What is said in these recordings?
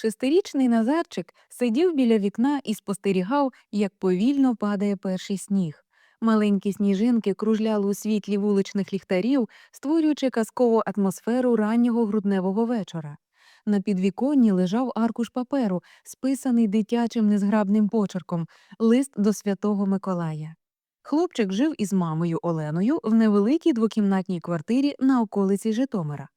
Шестирічний Назарчик сидів біля вікна і спостерігав, як повільно падає перший сніг. Маленькі сніжинки кружляли у світлі вуличних ліхтарів, створюючи казкову атмосферу раннього грудневого вечора. На підвіконні лежав аркуш паперу, списаний дитячим незграбним почерком, лист до святого Миколая. Хлопчик жив із мамою Оленою в невеликій двокімнатній квартирі на околиці Житомира.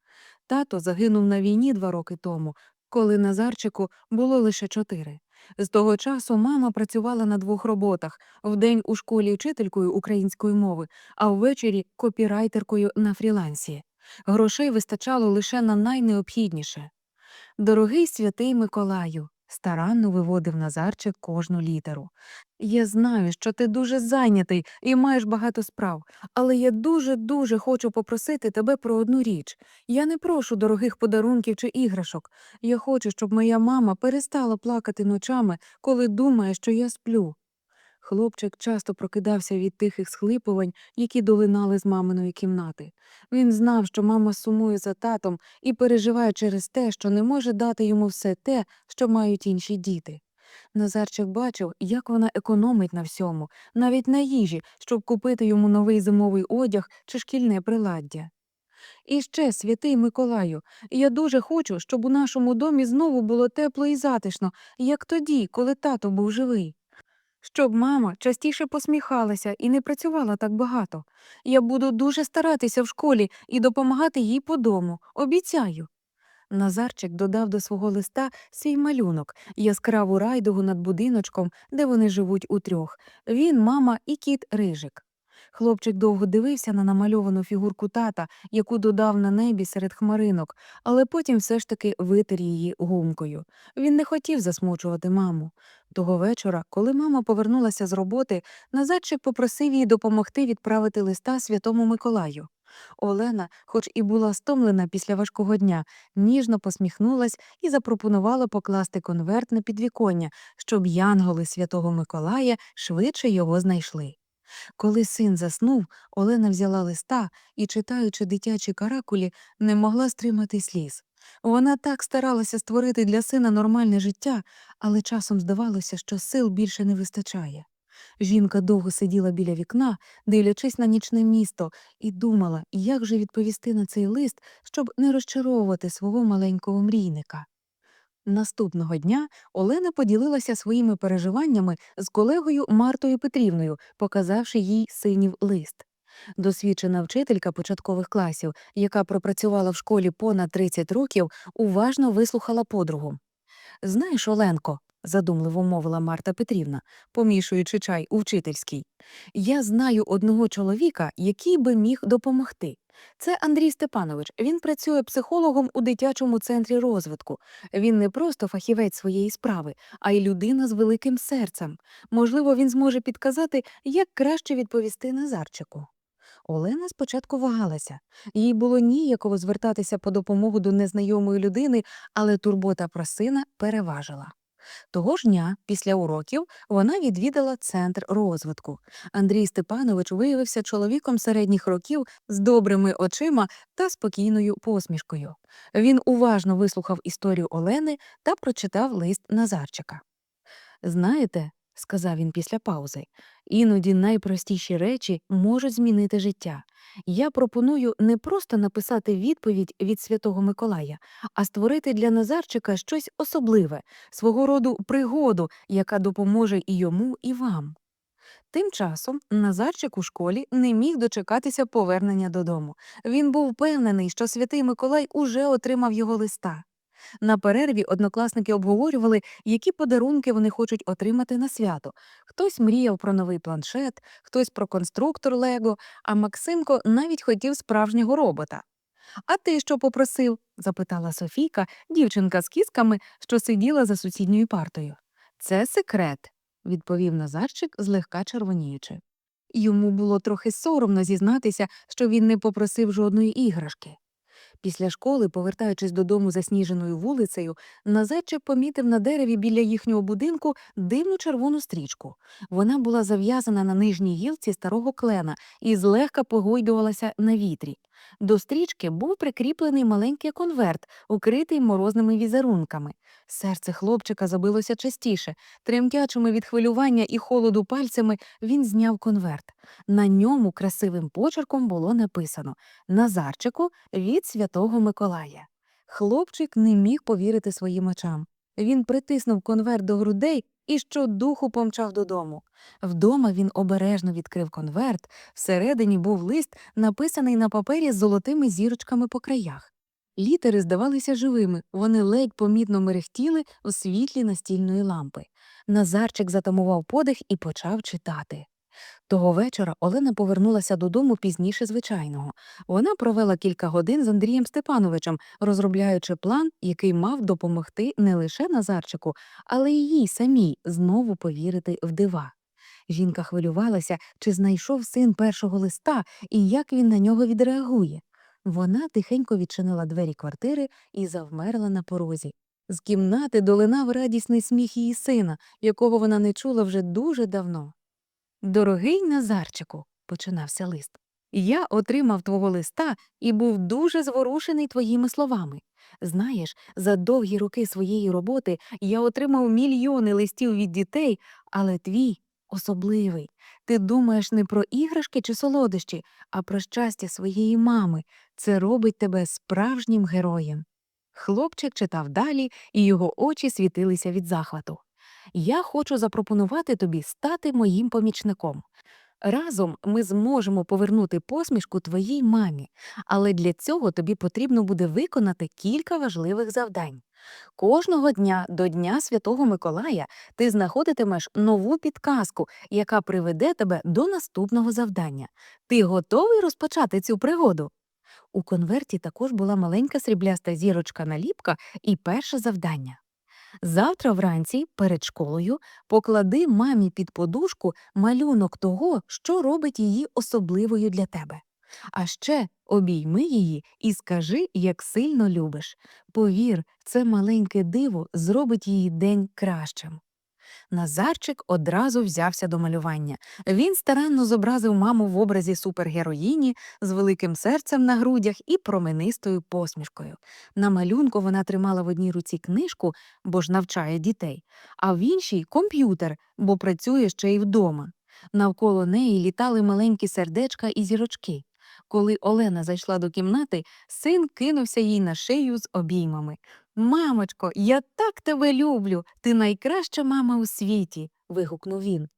Тато загинув на війні два роки тому, коли Назарчику було лише чотири. З того часу мама працювала на двох роботах вдень у школі вчителькою української мови, а ввечері копірайтеркою на фрілансі. Грошей вистачало лише на найнеобхідніше. Дорогий святий Миколаю, старанно виводив Назарчик кожну літеру. Я знаю, що ти дуже зайнятий і маєш багато справ, але я дуже-дуже хочу попросити тебе про одну річ. Я не прошу дорогих подарунків чи іграшок. Я хочу, щоб моя мама перестала плакати ночами, коли думає, що я сплю. Хлопчик часто прокидався від тихих схлипувань, які долинали з маминої кімнати. Він знав, що мама сумує за татом і переживає через те, що не може дати йому все те, що мають інші діти. Назарчик бачив, як вона економить на всьому, навіть на їжі, щоб купити йому новий зимовий одяг чи шкільне приладдя. І ще, святий Миколаю, я дуже хочу, щоб у нашому домі знову було тепло і затишно, як тоді, коли тато був живий. Щоб мама частіше посміхалася і не працювала так багато. Я буду дуже старатися в школі і допомагати їй по дому. Обіцяю. Назарчик додав до свого листа свій малюнок, яскраву райдугу над будиночком, де вони живуть утрьох. Він, мама і кіт Рижик. Хлопчик довго дивився на намальовану фігурку тата, яку додав на небі серед хмаринок, але потім все ж таки витер її гумкою. Він не хотів засмучувати маму. Того вечора, коли мама повернулася з роботи, Назарчик попросив її допомогти відправити листа святому Миколаю. Олена, хоч і була стомлена після важкого дня, ніжно посміхнулась і запропонувала покласти конверт на підвіконня, щоб янголи святого Миколая швидше його знайшли. Коли син заснув, Олена взяла листа і, читаючи дитячі каракулі, не могла стримати сліз. Вона так старалася створити для сина нормальне життя, але часом здавалося, що сил більше не вистачає. Жінка довго сиділа біля вікна, дивлячись на нічне місто, і думала, як же відповісти на цей лист, щоб не розчаровувати свого маленького мрійника. Наступного дня Олена поділилася своїми переживаннями з колегою Мартою Петрівною, показавши їй синів лист. Досвідчена вчителька початкових класів, яка пропрацювала в школі понад 30 років, уважно вислухала подругу. Знаєш, Оленко, задумливо мовила Марта Петрівна, помішуючи чай у вчительській, я знаю одного чоловіка, який би міг допомогти. Це Андрій Степанович. Він працює психологом у дитячому центрі розвитку. Він не просто фахівець своєї справи, а й людина з великим серцем. Можливо, він зможе підказати, як краще відповісти Назарчику. Олена спочатку вагалася. Їй було ніяково звертатися по допомогу до незнайомої людини, але турбота про сина переважила. Того ж дня, після уроків, вона відвідала центр розвитку. Андрій Степанович виявився чоловіком середніх років з добрими очима та спокійною посмішкою. Він уважно вислухав історію Олени та прочитав лист Назарчика. Знаєте, сказав він після паузи, іноді найпростіші речі можуть змінити життя. Я пропоную не просто написати відповідь від Святого Миколая, а створити для Назарчика щось особливе, свого роду пригоду, яка допоможе і йому, і вам. Тим часом Назарчик у школі не міг дочекатися повернення додому. Він був впевнений, що святий Миколай уже отримав його листа. На перерві однокласники обговорювали, які подарунки вони хочуть отримати на свято. Хтось мріяв про новий планшет, хтось про конструктор Лего, а Максимко навіть хотів справжнього робота. А ти що попросив? запитала Софійка, дівчинка з кісками, що сиділа за сусідньою партою. Це секрет, відповів Назарчик, злегка червоніючи. Йому було трохи соромно зізнатися, що він не попросив жодної іграшки. Після школи, повертаючись додому засніженою вулицею, Назайчик помітив на дереві біля їхнього будинку дивну червону стрічку. Вона була зав'язана на нижній гілці старого клена і злегка погойдувалася на вітрі. До стрічки був прикріплений маленький конверт, укритий морозними візерунками. Серце хлопчика забилося частіше. Тремтячими від хвилювання і холоду пальцями він зняв конверт. На ньому красивим почерком було написано Назарчику від святого Миколая. Хлопчик не міг повірити своїм очам. Він притиснув конверт до грудей і щодуху помчав додому. Вдома він обережно відкрив конверт. Всередині був лист, написаний на папері з золотими зірочками по краях. Літери здавалися живими, вони ледь помітно мерехтіли у світлі настільної лампи. Назарчик затамував подих і почав читати. Того вечора Олена повернулася додому пізніше звичайного. Вона провела кілька годин з Андрієм Степановичем, розробляючи план, який мав допомогти не лише Назарчику, але й їй самій знову повірити в дива. Жінка хвилювалася, чи знайшов син першого листа і як він на нього відреагує. Вона тихенько відчинила двері квартири і завмерла на порозі. З кімнати долинав радісний сміх її сина, якого вона не чула вже дуже давно. Дорогий Назарчику, починався лист. Я отримав твого листа і був дуже зворушений твоїми словами. Знаєш, за довгі роки своєї роботи я отримав мільйони листів від дітей, але твій особливий. Ти думаєш не про іграшки чи солодощі, а про щастя своєї мами. Це робить тебе справжнім героєм. Хлопчик читав далі, і його очі світилися від захвату. Я хочу запропонувати тобі стати моїм помічником. Разом ми зможемо повернути посмішку твоїй мамі, але для цього тобі потрібно буде виконати кілька важливих завдань. Кожного дня до Дня Святого Миколая ти знаходитимеш нову підказку, яка приведе тебе до наступного завдання. Ти готовий розпочати цю пригоду? У конверті також була маленька срібляста зірочка наліпка і перше завдання. Завтра вранці перед школою поклади мамі під подушку малюнок того, що робить її особливою для тебе. А ще обійми її і скажи, як сильно любиш. Повір, це маленьке диво зробить її день кращим. Назарчик одразу взявся до малювання. Він старанно зобразив маму в образі супергероїні з великим серцем на грудях і променистою посмішкою. На малюнку вона тримала в одній руці книжку, бо ж навчає дітей, а в іншій комп'ютер, бо працює ще й вдома. Навколо неї літали маленькі сердечка і зірочки. Коли Олена зайшла до кімнати, син кинувся їй на шию з обіймами. Мамочко, я так тебе люблю. Ти найкраща мама у світі. вигукнув він.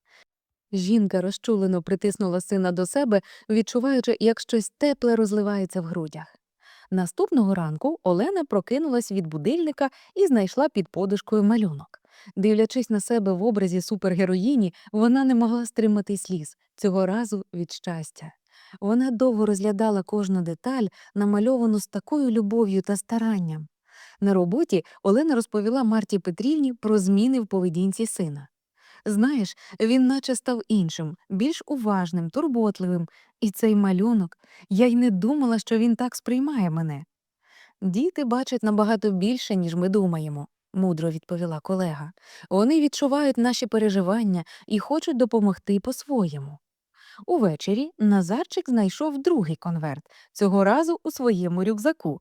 Жінка розчулено притиснула сина до себе, відчуваючи, як щось тепле розливається в грудях. Наступного ранку Олена прокинулась від будильника і знайшла під подушкою малюнок. Дивлячись на себе в образі супергероїні, вона не могла стримати сліз, цього разу від щастя. Вона довго розглядала кожну деталь, намальовану з такою любов'ю та старанням. На роботі Олена розповіла Марті Петрівні про зміни в поведінці сина. Знаєш, він наче став іншим, більш уважним, турботливим, і цей малюнок, я й не думала, що він так сприймає мене. Діти бачать набагато більше, ніж ми думаємо, мудро відповіла колега. Вони відчувають наші переживання і хочуть допомогти по-своєму. Увечері Назарчик знайшов другий конверт, цього разу у своєму рюкзаку.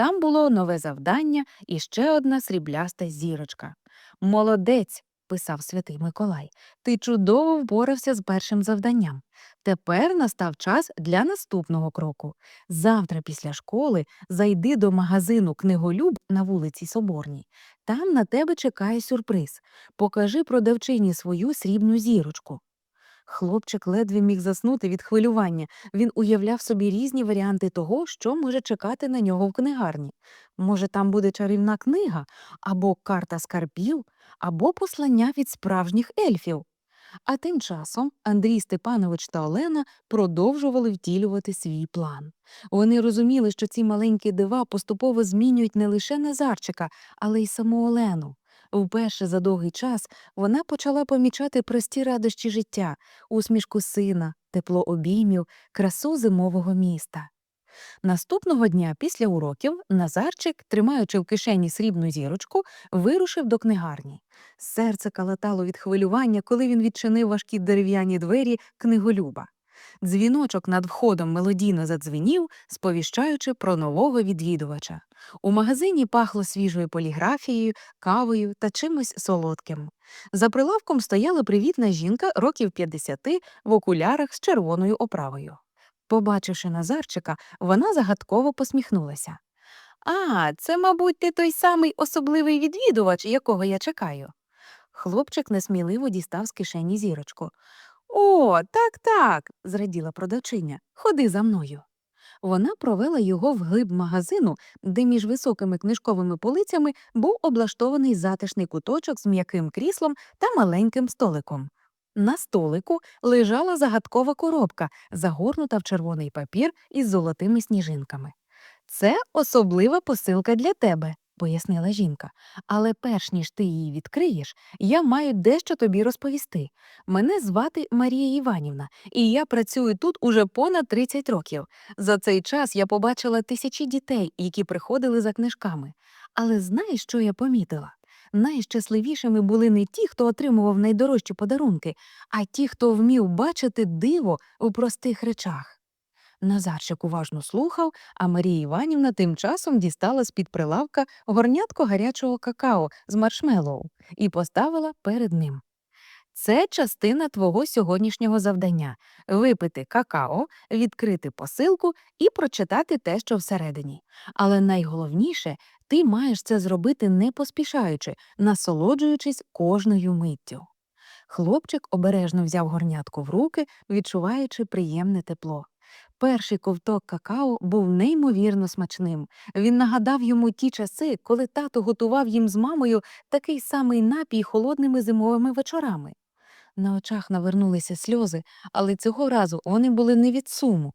Там було нове завдання і ще одна срібляста зірочка. Молодець, писав святий Миколай, ти чудово впорався з першим завданням. Тепер настав час для наступного кроку. Завтра після школи зайди до магазину книголюб на вулиці Соборній. Там на тебе чекає сюрприз. Покажи продавчині свою срібну зірочку. Хлопчик ледве міг заснути від хвилювання. Він уявляв собі різні варіанти того, що може чекати на нього в книгарні. Може, там буде чарівна книга, або карта скарбів, або послання від справжніх ельфів. А тим часом Андрій Степанович та Олена продовжували втілювати свій план. Вони розуміли, що ці маленькі дива поступово змінюють не лише Назарчика, але й саму Олену. Вперше за довгий час вона почала помічати прості радощі життя, усмішку сина, тепло обіймів, красу зимового міста. Наступного дня після уроків Назарчик, тримаючи в кишені срібну зірочку, вирушив до книгарні. Серце калатало від хвилювання, коли він відчинив важкі дерев'яні двері книголюба. Дзвіночок над входом мелодійно задзвенів, сповіщаючи про нового відвідувача. У магазині пахло свіжою поліграфією, кавою та чимось солодким. За прилавком стояла привітна жінка років 50 в окулярах з червоною оправою. Побачивши Назарчика, вона загадково посміхнулася. А, це, мабуть, ти той самий особливий відвідувач, якого я чекаю. Хлопчик несміливо дістав з кишені зірочку. О, так, так, зраділа продавчиня. Ходи за мною. Вона провела його вглиб магазину, де між високими книжковими полицями був облаштований затишний куточок з м'яким кріслом та маленьким столиком. На столику лежала загадкова коробка, загорнута в червоний папір із золотими сніжинками. Це особлива посилка для тебе, пояснила жінка. Але перш ніж ти її відкриєш, я маю дещо тобі розповісти. Мене звати Марія Іванівна, і я працюю тут уже понад 30 років. За цей час я побачила тисячі дітей, які приходили за книжками. Але знаєш, що я помітила? Найщасливішими були не ті, хто отримував найдорожчі подарунки, а ті, хто вмів бачити диво у простих речах. Назарчик уважно слухав, а Марія Іванівна тим часом дістала з-під прилавка горнятко гарячого какао з маршмеллоу і поставила перед ним. Це частина твого сьогоднішнього завдання випити какао, відкрити посилку і прочитати те, що всередині. Але найголовніше, ти маєш це зробити не поспішаючи, насолоджуючись кожною миттю. Хлопчик обережно взяв горнятку в руки, відчуваючи приємне тепло. Перший ковток какао був неймовірно смачним. Він нагадав йому ті часи, коли тато готував їм з мамою такий самий напій холодними зимовими вечорами. На очах навернулися сльози, але цього разу вони були не від суму.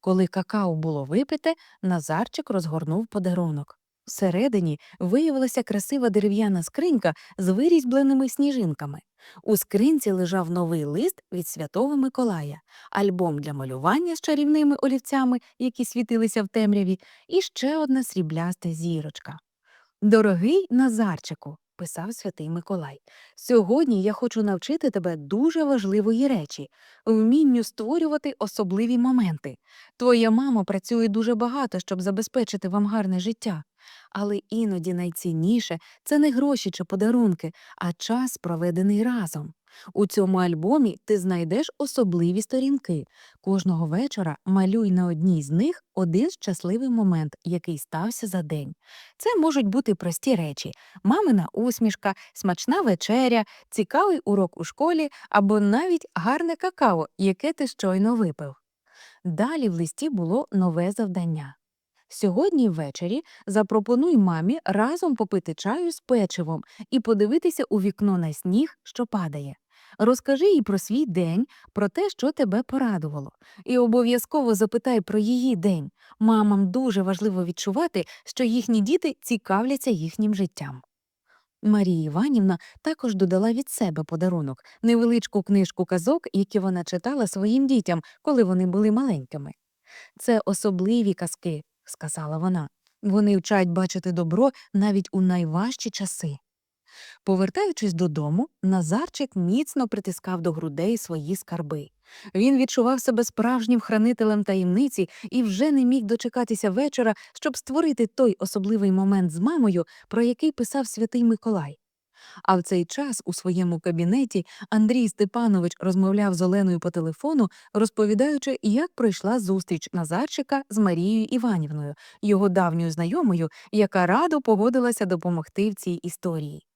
Коли какао було випите, Назарчик розгорнув подарунок. Всередині виявилася красива дерев'яна скринька з вирізьбленими сніжинками. У скринці лежав новий лист від Святого Миколая, альбом для малювання з чарівними олівцями, які світилися в темряві, і ще одна срібляста зірочка. Дорогий Назарчику, писав святий Миколай, сьогодні я хочу навчити тебе дуже важливої речі вмінню створювати особливі моменти. Твоя мама працює дуже багато, щоб забезпечити вам гарне життя. Але іноді найцінніше це не гроші чи подарунки, а час, проведений разом. У цьому альбомі ти знайдеш особливі сторінки. Кожного вечора малюй на одній з них один щасливий момент, який стався за день. Це можуть бути прості речі: мамина усмішка, смачна вечеря, цікавий урок у школі або навіть гарне какао, яке ти щойно випив. Далі в листі було нове завдання. Сьогодні ввечері запропонуй мамі разом попити чаю з печивом і подивитися у вікно на сніг, що падає. Розкажи їй про свій день, про те, що тебе порадувало, і обов'язково запитай про її день. Мамам дуже важливо відчувати, що їхні діти цікавляться їхнім життям. Марія Іванівна також додала від себе подарунок невеличку книжку казок, які вона читала своїм дітям, коли вони були маленькими. Це особливі казки, сказала вона. Вони вчать бачити добро навіть у найважчі часи. Повертаючись додому, Назарчик міцно притискав до грудей свої скарби. Він відчував себе справжнім хранителем таємниці і вже не міг дочекатися вечора, щоб створити той особливий момент з мамою, про який писав святий Миколай. А в цей час у своєму кабінеті Андрій Степанович розмовляв з Оленою по телефону, розповідаючи, як пройшла зустріч Назарчика з Марією Іванівною, його давньою знайомою, яка радо погодилася допомогти в цій історії.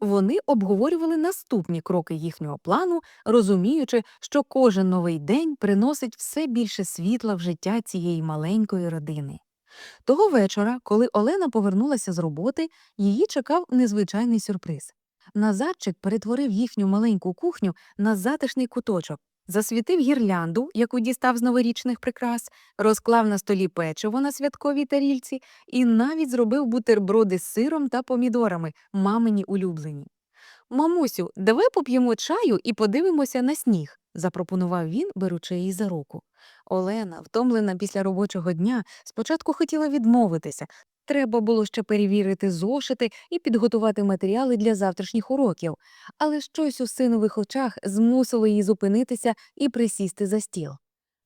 Вони обговорювали наступні кроки їхнього плану, розуміючи, що кожен новий день приносить все більше світла в життя цієї маленької родини. Того вечора, коли Олена повернулася з роботи, її чекав незвичайний сюрприз. Назарчик перетворив їхню маленьку кухню на затишний куточок, засвітив гірлянду, яку дістав з новорічних прикрас, розклав на столі печиво на святковій тарільці і навіть зробив бутерброди з сиром та помідорами, мамині улюблені. Мамусю, давай поп'ємо чаю і подивимося на сніг, запропонував він, беручи її за руку. Олена, втомлена після робочого дня, спочатку хотіла відмовитися. Треба було ще перевірити зошити і підготувати матеріали для завтрашніх уроків, але щось у синових очах змусило її зупинитися і присісти за стіл.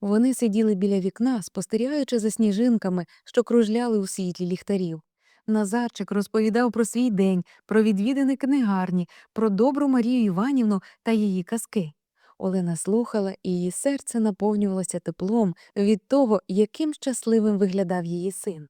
Вони сиділи біля вікна, спостерігаючи за сніжинками, що кружляли у світлі ліхтарів. Назарчик розповідав про свій день, про відвідини книгарні, про добру Марію Іванівну та її казки. Олена слухала, і її серце наповнювалося теплом від того, яким щасливим виглядав її син.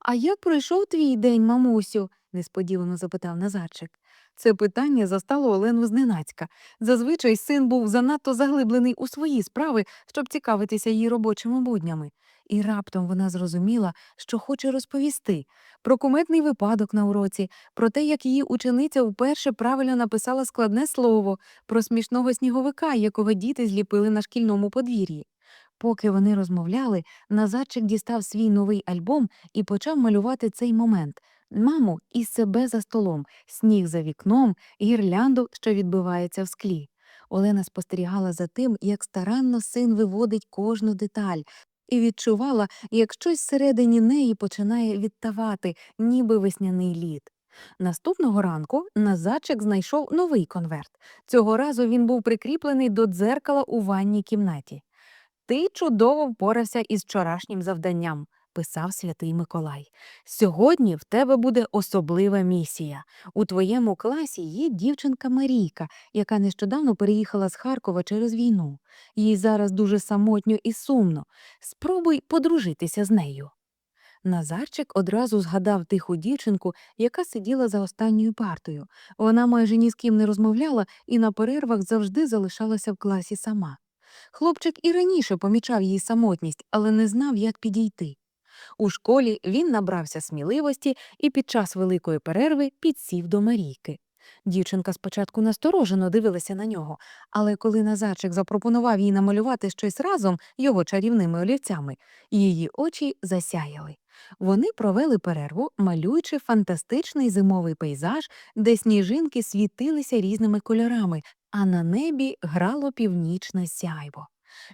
А як пройшов твій день, мамусю? несподівано запитав Назарчик. Це питання застало Олену зненацька. Зазвичай син був занадто заглиблений у свої справи, щоб цікавитися її робочими буднями. І раптом вона зрозуміла, що хоче розповісти про куметний випадок на уроці, про те, як її учениця вперше правильно написала складне слово, про смішного сніговика, якого діти зліпили на шкільному подвір'ї. Поки вони розмовляли, Назарчик дістав свій новий альбом і почав малювати цей момент маму і себе за столом, сніг за вікном, гірлянду, що відбивається в склі. Олена спостерігала за тим, як старанно син виводить кожну деталь, і відчувала, як щось всередині неї починає відтавати, ніби весняний лід. Наступного ранку Назарчик знайшов новий конверт. Цього разу він був прикріплений до дзеркала у ванній кімнаті. Ти чудово впорався із вчорашнім завданням, писав святий Миколай. Сьогодні в тебе буде особлива місія. У твоєму класі є дівчинка Марійка, яка нещодавно переїхала з Харкова через війну. Їй зараз дуже самотньо і сумно. Спробуй подружитися з нею. Назарчик одразу згадав тиху дівчинку, яка сиділа за останньою партою. Вона майже ні з ким не розмовляла і на перервах завжди залишалася в класі сама. Хлопчик і раніше помічав її самотність, але не знав, як підійти. У школі він набрався сміливості і під час великої перерви підсів до Марійки. Дівчинка спочатку насторожено дивилася на нього, але коли Назарчик запропонував їй намалювати щось разом його чарівними олівцями, її очі засяяли. Вони провели перерву, малюючи фантастичний зимовий пейзаж, де сніжинки світилися різними кольорами, а на небі грало північне сяйво.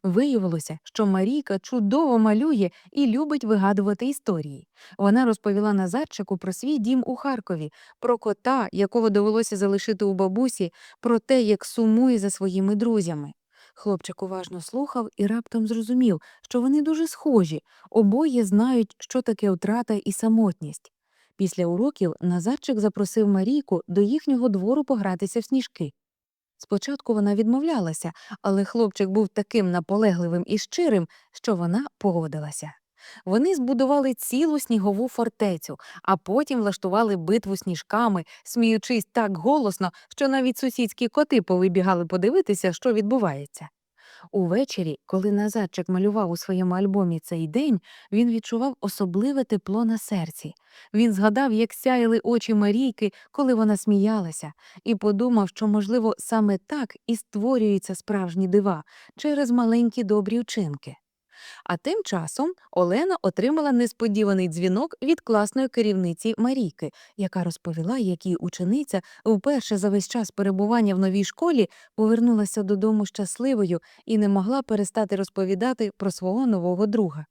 Виявилося, що Марійка чудово малює і любить вигадувати історії. Вона розповіла Назарчику про свій дім у Харкові, про кота, якого довелося залишити у бабусі, про те, як сумує за своїми друзями. Хлопчик уважно слухав і раптом зрозумів, що вони дуже схожі, обоє знають, що таке втрата і самотність. Після уроків Назарчик запросив Марійку до їхнього двору погратися в сніжки. Спочатку вона відмовлялася, але хлопчик був таким наполегливим і щирим, що вона погодилася. Вони збудували цілу снігову фортецю, а потім влаштували битву сніжками, сміючись так голосно, що навіть сусідські коти повибігали подивитися, що відбувається. Увечері, коли Назарчик малював у своєму альбомі цей день, він відчував особливе тепло на серці. Він згадав, як сяяли очі Марійки, коли вона сміялася, і подумав, що, можливо, саме так і створюються справжні дива через маленькі добрі вчинки. А тим часом Олена отримала несподіваний дзвінок від класної керівниці Марійки, яка розповіла, як її учениця вперше за весь час перебування в новій школі повернулася додому щасливою і не могла перестати розповідати про свого нового друга.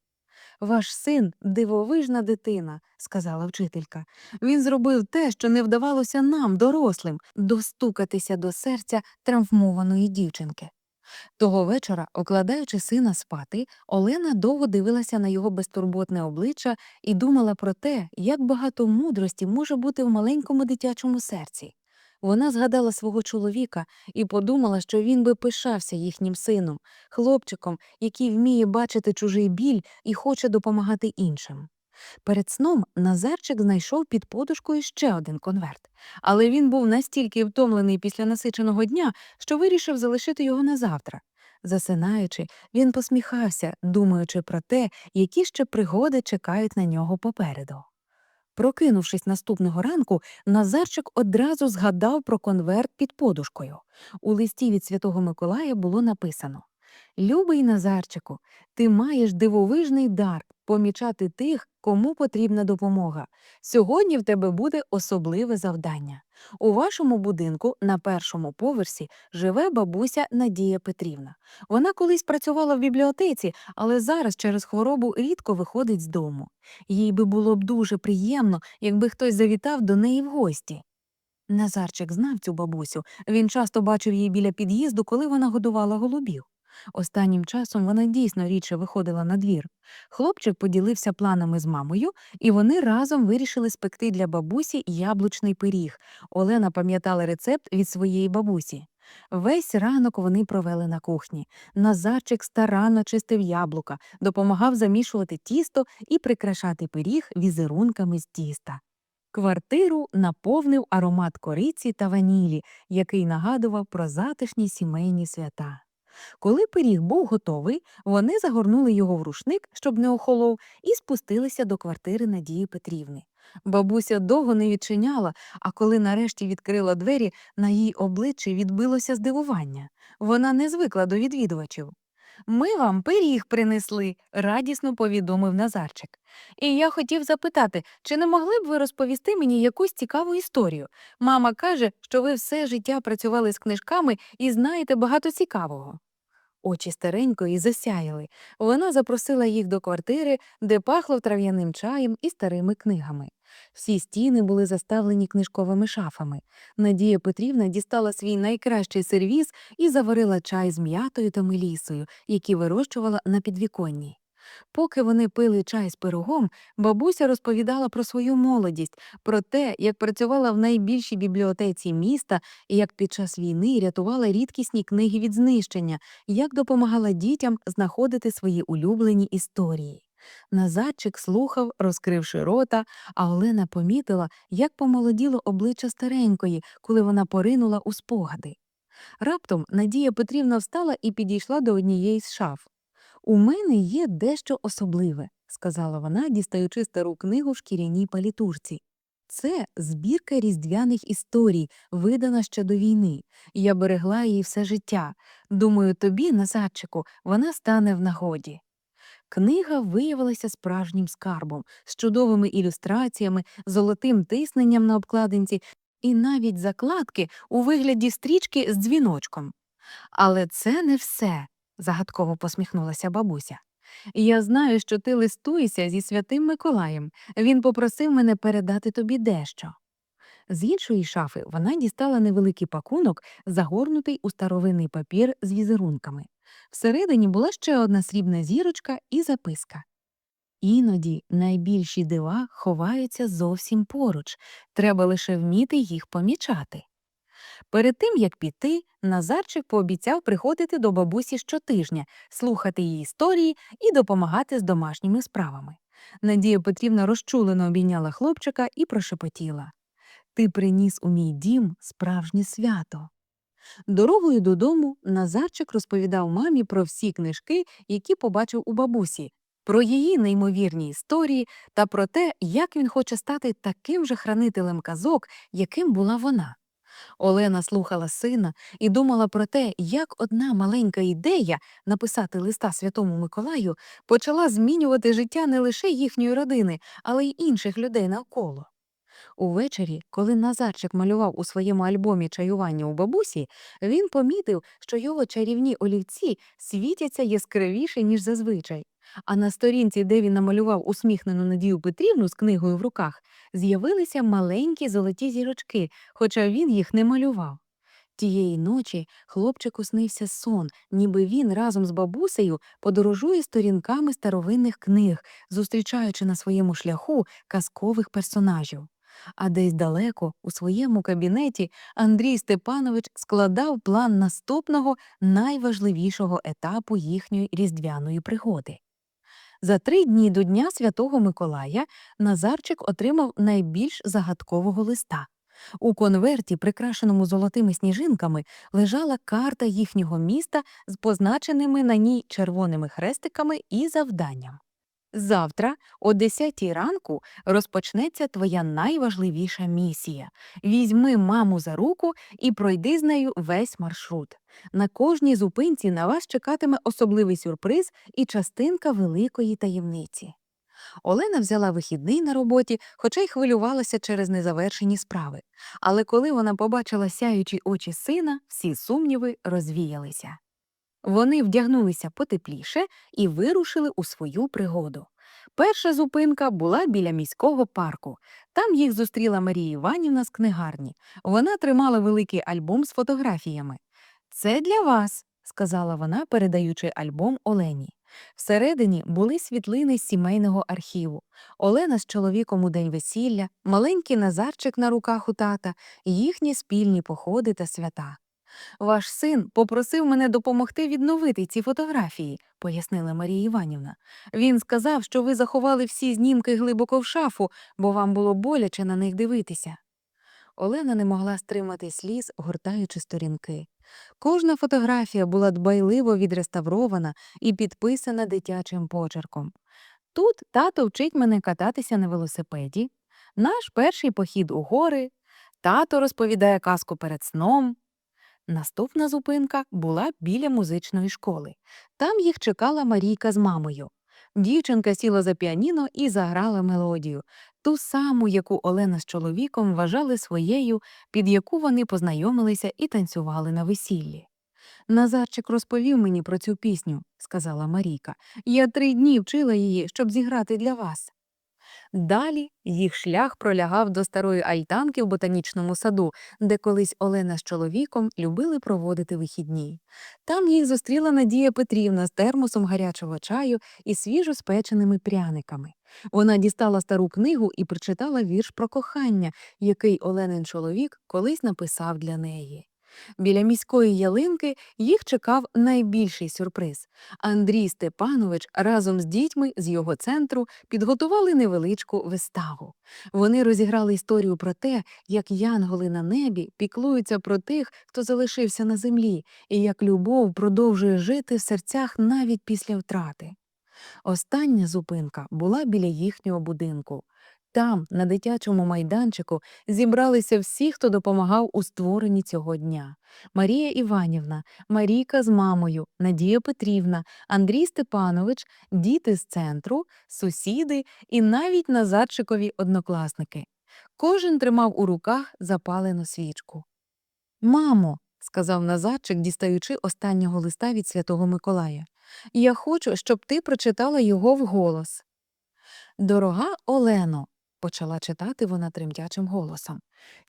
Ваш син дивовижна дитина, сказала вчителька. Він зробив те, що не вдавалося нам, дорослим, достукатися до серця травмованої дівчинки. Того вечора, окладаючи сина спати, Олена довго дивилася на його безтурботне обличчя і думала про те, як багато мудрості може бути в маленькому дитячому серці. Вона згадала свого чоловіка і подумала, що він би пишався їхнім сином, хлопчиком, який вміє бачити чужий біль і хоче допомагати іншим. Перед сном Назарчик знайшов під подушкою ще один конверт, але він був настільки втомлений після насиченого дня, що вирішив залишити його на завтра. Засинаючи, він посміхався, думаючи про те, які ще пригоди чекають на нього попереду. Прокинувшись наступного ранку, Назарчик одразу згадав про конверт під подушкою. У листі від Святого Миколая було написано Любий Назарчику, ти маєш дивовижний дар помічати тих, кому потрібна допомога. Сьогодні в тебе буде особливе завдання. У вашому будинку на першому поверсі живе бабуся Надія Петрівна. Вона колись працювала в бібліотеці, але зараз через хворобу рідко виходить з дому. Їй би було б дуже приємно, якби хтось завітав до неї в гості. Назарчик знав цю бабусю. Він часто бачив її біля під'їзду, коли вона годувала голубів. Останнім часом вона дійсно рідше виходила на двір. Хлопчик поділився планами з мамою, і вони разом вирішили спекти для бабусі яблучний пиріг. Олена пам'ятала рецепт від своєї бабусі. Весь ранок вони провели на кухні. Назарчик старанно чистив яблука, допомагав замішувати тісто і прикрашати пиріг візерунками з тіста. Квартиру наповнив аромат кориці та ванілі, який нагадував про затишні сімейні свята. Коли пиріг був готовий, вони загорнули його в рушник, щоб не охолов, і спустилися до квартири Надії Петрівни. Бабуся довго не відчиняла, а коли нарешті відкрила двері, на її обличчі відбилося здивування. Вона не звикла до відвідувачів. Ми вам пиріг принесли, радісно повідомив Назарчик. І я хотів запитати, чи не могли б ви розповісти мені якусь цікаву історію? Мама каже, що ви все життя працювали з книжками і знаєте багато цікавого. Очі старенької засяяли. Вона запросила їх до квартири, де пахло трав'яним чаєм і старими книгами. Всі стіни були заставлені книжковими шафами. Надія Петрівна дістала свій найкращий сервіз і заварила чай з м'ятою та мелісою, які вирощувала на підвіконні. Поки вони пили чай з пирогом, бабуся розповідала про свою молодість, про те, як працювала в найбільшій бібліотеці міста і як під час війни рятувала рідкісні книги від знищення, як допомагала дітям знаходити свої улюблені історії. Назадчик слухав, розкривши рота, а Олена помітила, як помолоділо обличчя старенької, коли вона поринула у спогади. Раптом Надія Петрівна встала і підійшла до однієї з шаф. У мене є дещо особливе, сказала вона, дістаючи стару книгу в шкіряній палітурці. Це збірка різдвяних історій, видана ще до війни. Я берегла її все життя. Думаю, тобі, Назарчику, вона стане в нагоді. Книга виявилася справжнім скарбом, з чудовими ілюстраціями, золотим тисненням на обкладинці і навіть закладки у вигляді стрічки з дзвіночком. Але це не все, загадково посміхнулася бабуся. Я знаю, що ти листуєшся зі святим Миколаєм. Він попросив мене передати тобі дещо. З іншої шафи вона дістала невеликий пакунок, загорнутий у старовинний папір з візерунками. Всередині була ще одна срібна зірочка і записка. Іноді найбільші дива ховаються зовсім поруч, треба лише вміти їх помічати. Перед тим, як піти, Назарчик пообіцяв приходити до бабусі щотижня, слухати її історії і допомагати з домашніми справами. Надія Петрівна розчулено обійняла хлопчика і прошепотіла Ти приніс у мій дім справжнє свято. Дорогою додому Назарчик розповідав мамі про всі книжки, які побачив у бабусі, про її неймовірні історії та про те, як він хоче стати таким же хранителем казок, яким була вона. Олена слухала сина і думала про те, як одна маленька ідея написати листа Святому Миколаю почала змінювати життя не лише їхньої родини, але й інших людей навколо. Увечері, коли Назарчик малював у своєму альбомі чаювання у бабусі, він помітив, що його чарівні олівці світяться яскравіше, ніж зазвичай. А на сторінці, де він намалював усміхнену Надію Петрівну з книгою в руках, з'явилися маленькі золоті зірочки, хоча він їх не малював. Тієї ночі хлопчику снився сон, ніби він разом з бабусею подорожує сторінками старовинних книг, зустрічаючи на своєму шляху казкових персонажів. А десь далеко, у своєму кабінеті, Андрій Степанович складав план наступного найважливішого етапу їхньої різдвяної пригоди. За три дні до Дня Святого Миколая Назарчик отримав найбільш загадкового листа. У конверті, прикрашеному золотими сніжинками, лежала карта їхнього міста з позначеними на ній червоними хрестиками і завданням. Завтра, о 10 ранку, розпочнеться твоя найважливіша місія. Візьми маму за руку і пройди з нею весь маршрут. На кожній зупинці на вас чекатиме особливий сюрприз і частинка великої таємниці. Олена взяла вихідний на роботі, хоча й хвилювалася через незавершені справи. Але коли вона побачила сяючі очі сина, всі сумніви розвіялися. Вони вдягнулися потепліше і вирушили у свою пригоду. Перша зупинка була біля міського парку. Там їх зустріла Марія Іванівна з книгарні. Вона тримала великий альбом з фотографіями. Це для вас, сказала вона, передаючи альбом Олені. Всередині були світлини з сімейного архіву. Олена з чоловіком у день весілля, маленький Назарчик на руках у тата, їхні спільні походи та свята. Ваш син попросив мене допомогти відновити ці фотографії, пояснила Марія Іванівна. Він сказав, що ви заховали всі знімки глибоко в шафу, бо вам було боляче на них дивитися. Олена не могла стримати сліз, гортаючи сторінки. Кожна фотографія була дбайливо відреставрована і підписана дитячим почерком. Тут тато вчить мене кататися на велосипеді, наш перший похід у гори, тато розповідає казку перед сном. Наступна зупинка була біля музичної школи. Там їх чекала Марійка з мамою. Дівчинка сіла за піаніно і заграла мелодію, ту саму, яку Олена з чоловіком вважали своєю, під яку вони познайомилися і танцювали на весіллі. Назарчик розповів мені про цю пісню, сказала Марійка. Я три дні вчила її, щоб зіграти для вас. Далі їх шлях пролягав до старої альтанки в ботанічному саду, де колись Олена з чоловіком любили проводити вихідні. Там їх зустріла Надія Петрівна з термосом гарячого чаю і свіжо спеченими пряниками. Вона дістала стару книгу і прочитала вірш про кохання, який Оленин чоловік колись написав для неї. Біля міської ялинки їх чекав найбільший сюрприз. Андрій Степанович разом з дітьми з його центру підготували невеличку виставу. Вони розіграли історію про те, як янголи на небі піклуються про тих, хто залишився на землі, і як любов продовжує жити в серцях навіть після втрати. Остання зупинка була біля їхнього будинку. Там, на дитячому майданчику, зібралися всі, хто допомагав у створенні цього дня. Марія Іванівна, Марійка з мамою, Надія Петрівна, Андрій Степанович, діти з центру, сусіди і навіть Назарчикові однокласники. Кожен тримав у руках запалену свічку. Мамо, сказав Назарчик, дістаючи останнього листа від Святого Миколая, я хочу, щоб ти прочитала його вголос. Дорога Олено, почала читати вона тремтячим голосом.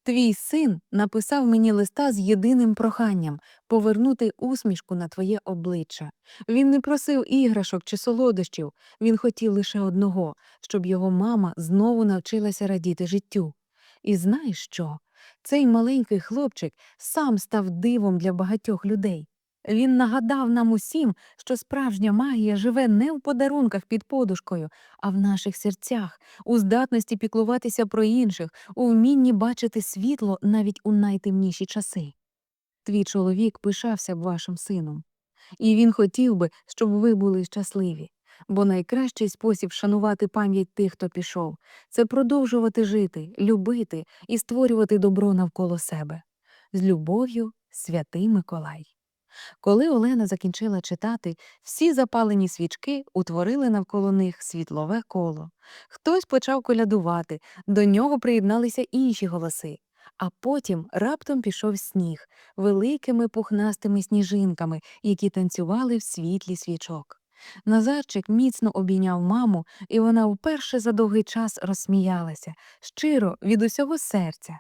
Твій син написав мені листа з єдиним проханням повернути усмішку на твоє обличчя. Він не просив іграшок чи солодощів, він хотів лише одного, щоб його мама знову навчилася радіти життю. І знаєш що? Цей маленький хлопчик сам став дивом для багатьох людей. Він нагадав нам усім, що справжня магія живе не в подарунках під подушкою, а в наших серцях, у здатності піклуватися про інших, у вмінні бачити світло навіть у найтемніші часи. Твій чоловік пишався б вашим сином, і він хотів би, щоб ви були щасливі, бо найкращий спосіб шанувати пам'ять тих, хто пішов, це продовжувати жити, любити і створювати добро навколо себе. З любов'ю, святий Миколай. Коли Олена закінчила читати, всі запалені свічки утворили навколо них світлове коло. Хтось почав колядувати, до нього приєдналися інші голоси. А потім раптом пішов сніг великими пухнастими сніжинками, які танцювали в світлі свічок. Назарчик міцно обійняв маму, і вона вперше за довгий час розсміялася, щиро від усього серця.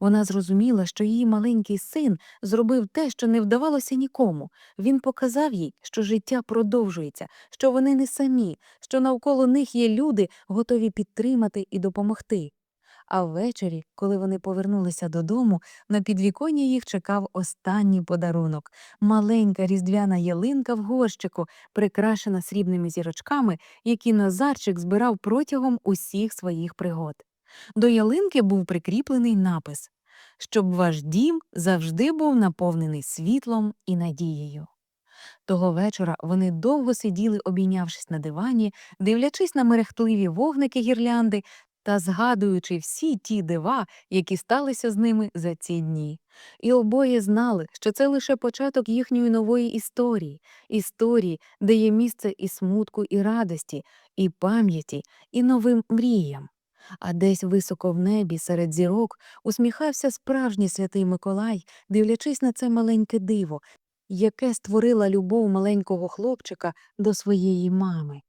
Вона зрозуміла, що її маленький син зробив те, що не вдавалося нікому. Він показав їй, що життя продовжується, що вони не самі, що навколо них є люди, готові підтримати і допомогти. А ввечері, коли вони повернулися додому, на підвіконні їх чекав останній подарунок маленька різдвяна ялинка в горщику, прикрашена срібними зірочками, які Назарчик збирав протягом усіх своїх пригод. До ялинки був прикріплений напис щоб ваш дім завжди був наповнений світлом і надією. Того вечора вони довго сиділи, обійнявшись на дивані, дивлячись на мерехтливі вогники гірлянди та згадуючи всі ті дива, які сталися з ними за ці дні. І обоє знали, що це лише початок їхньої нової історії, історії, де є місце і смутку, і радості, і пам'яті, і новим мріям. А десь високо в небі, серед зірок, усміхався справжній святий Миколай, дивлячись на це маленьке диво, яке створила любов маленького хлопчика до своєї мами.